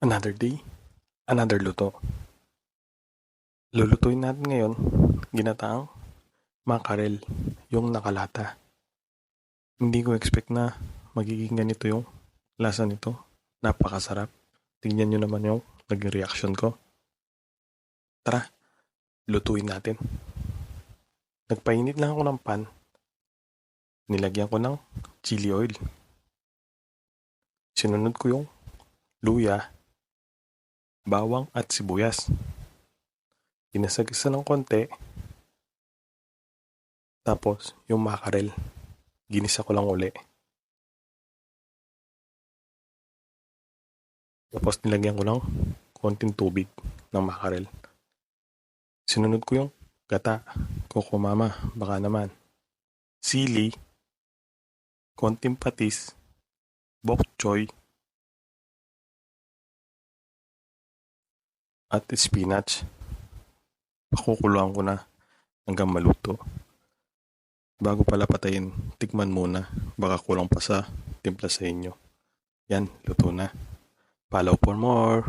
Another day, another luto. Lulutuin natin ngayon, ginataang makarel, yung nakalata. Hindi ko expect na magiging ganito yung lasa nito. Napakasarap. Tingnan nyo naman yung naging reaction ko. Tara, lutuin natin. Nagpainit lang ako ng pan. Nilagyan ko ng chili oil. Sinunod ko yung luya, bawang at sibuyas. Ginasagisa ng konti. Tapos, yung makarel. Ginisa ko lang uli. Tapos, nilagyan ko ng konting tubig ng makarel. Sinunod ko yung gata. Koko mama, baka naman. Sili. Konting patis. Bok choy. At spinach. Pakukuluan ko na hanggang maluto. Bago pala patayin, tikman muna. Baka kulang pa sa timpla sa inyo. Yan, luto na. Follow for more.